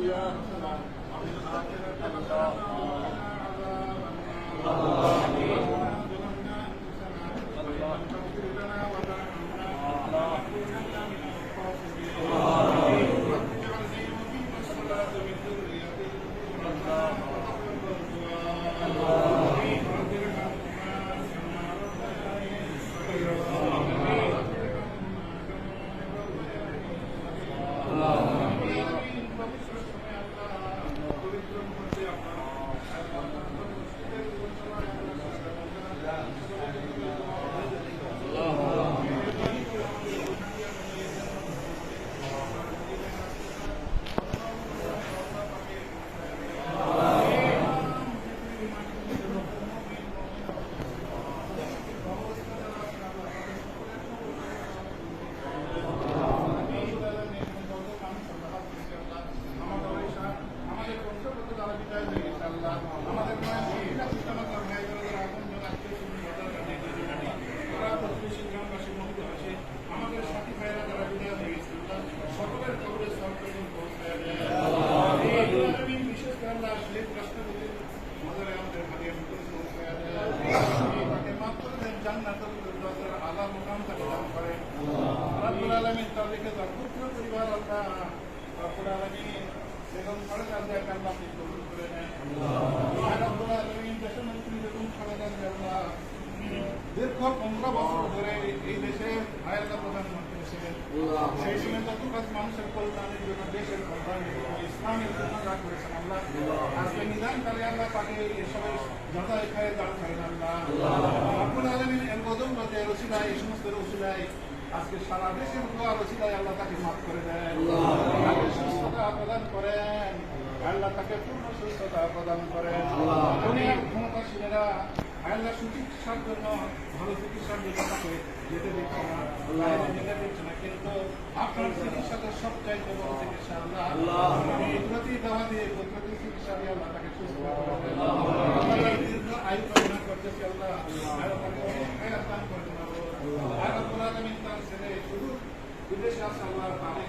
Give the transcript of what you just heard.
Yeah. দীর্ঘ পনেরো বছর ধরে ছিলেন সেই সময় যতটা মানুষের কল্যাণের জন্য দেশের কল্যাণের জন্য ইসলামের জন্য যা করেছেন আল্লাহ আজকে নিদানকারী আল্লাহ তাকে সবাই যাতাই খায় দান করেন আল্লাহ রব্বুল আলামিন এর বদল মধ্যে রসিলায় এই সমস্ত রসিলায় আজকে সারা দেশের দোয়া রসিলায় আল্লাহ তাকে মাফ করে দেন তাকে সুস্থতা প্রদান করেন। আল্লাহ। তাকে পূর্ণ সুস্থতা প্রদান করেন দুনিয়ার ক্ষমতাশীলেরা আল্লাহ সুচিকিৎসার জন্য ভালো চিকিৎসার জন্য তাকে যেতে দিচ্ছে না যেতে দিচ্ছে না কিন্তু আপনার চিকিৎসাতে সবচাইতে বড় চিকিৎসা আল্লাহ প্রতি দেওয়া দিয়ে প্রতি চিকিৎসা দিয়ে আল্লাহ তাকে সুস্থ করে আল্লাহ দীর্ঘ আয়ু কামনা করতেছি আল্লাহ আল্লাহ তাকে অনেক হায়াত দান করে দেন আল্লাহ আল্লাহ তার ছেলে শুধু বিদেশে আসা আল্লাহ তাকে